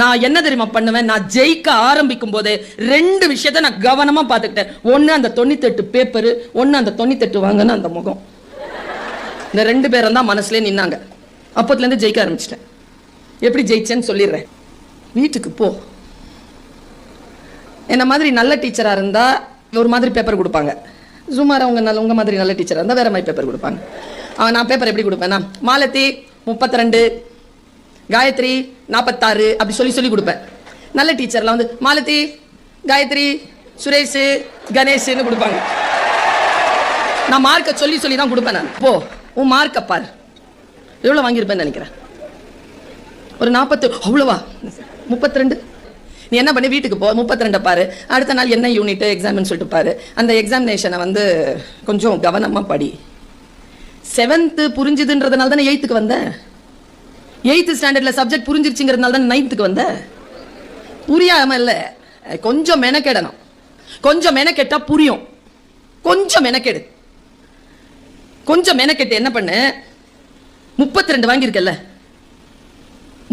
நான் என்ன தெரியுமா பண்ணுவேன்? நான் ஜெயிக்க ஆரம்பிக்கும் போதே ரெண்டு விஷயத்த நான் கவனமா பார்த்துக்கிட்டேன். ஒன்று அந்த தொண்ணூத்தெட்டு பேப்பர் ஒன்று அந்த தொண்ணூத்தெட்டு வாங்கின அந்த முகம். இந்த ரெண்டு பேரும் தான் மனசுலயே நின்னாங்க. அப்பத்துல இருந்து ஜெயிக்க ஆரம்பிச்சிட்டேன். எப்படி ஜெயிச்சேன்னு சொல்லிடுறேன். வீட்டுக்கு போ. என்ன மாதிரி நல்ல டீச்சரா இருந்தா ஒரு மாதிரி பேப்பர் கொடுப்பாங்க. சுமார் அவங்க நல்ல உங்க மாதிரி நல்ல டீச்சராக இருந்தால் வேற மாதிரி பேப்பர் கொடுப்பாங்க. அவன் நான் பேப்பர் எப்படி கொடுப்பேன்னா மாலத்தி முப்பத்தி ரெண்டு காயத்ரி நாற்பத்தாறு அப்படி சொல்லி சொல்லி கொடுப்பேன். நல்ல டீச்சர்லாம் வந்து மாலதி காயத்ரி சுரேஷ் கணேஷ்னு கொடுப்பாங்க. நான் மார்க்கை சொல்லி சொல்லி தான் கொடுப்பேன் நான். போ உன் மார்க்கை பார். எவ்வளோ வாங்கியிருப்பேன்னு நினைக்கிறேன்? ஒரு நாற்பத்து அவ்வளோவா? முப்பத்தி ரெண்டு நீ என்ன பண்ணி வீட்டுக்கு போ முப்பத்தி ரெண்டை பாரு. அடுத்த நாள் என்ன யூனிட் எக்ஸாம்னு சொல்லிட்டு பாரு. அந்த எக்ஸாமினேஷனை வந்து கொஞ்சம் கவனமாக படி. செவன்த்து புரிஞ்சுதுன்றதுனால தானே எயித்துக்கு வந்தேன். எயித்து ஸ்டாண்டர்டில் சப்ஜெக்ட் புரிஞ்சிருச்சுங்கிறதுனால தான் நைன்த்துக்கு வந்தேன் புரியாமல் இல்லை. கொஞ்சம் மெனக்கெடணும். கொஞ்சம் மெனக்கெட்டால் புரியும். கொஞ்சம் மெனக்கெடு. கொஞ்சம் மெனக்கெட்டு என்ன பண்ணு? முப்பத்தி ரெண்டு வாங்கியிருக்கல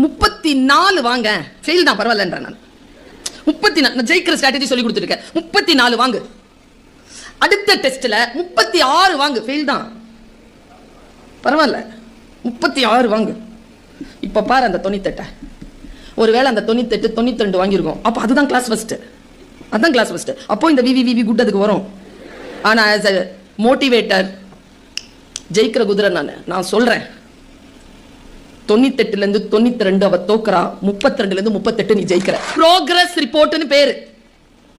முப்பத்தி நாலு வாங்க. ஃபெயில் தான் பரவாயில்லன்ற நான். முப்பத்தி நாலு ஜெயிக்கிற ஸ்ட்ராட்டஜி சொல்லி கொடுத்துருக்கேன் முப்பத்தி நாலு வாங்கு. அடுத்த டெஸ்ட்டில் முப்பத்தி ஆறு வாங்கு. ஃபெயில் தான். பரவாயில்ல. முப்பத்தி ஆறு வாங்கு. இப்ப பாரு அந்த தொண்ணூத்தெட்டை ஒருவேளை அந்த தொண்ணூத்தெட்டு தொண்ணூத்தி ரெண்டு வாங்கியிருக்கோம். அப்போ அதுதான் கிளாஸ் ஃபஸ்ட்டு அதான் கிளாஸ் ஃபஸ்ட்டு அப்போ இந்த விவி விவி குட் அதுக்கு வரும். ஆனா ஆஸ் அ மோட்டிவேட்டர் ஜெயிக்கிற குதிரை நான். நான் சொல்றேன். தொண்ணூத்தெட்டுல இருந்து தொண்ணூத்தி ரெண்டு அவ தோக்குறா. முப்பத்தி ரெண்டுல இருந்து முப்பத்தெட்டு நீ ஜெயிக்கிற. ப்ரோக்ரஸ் ரிப்போர்ட்னு பேரு.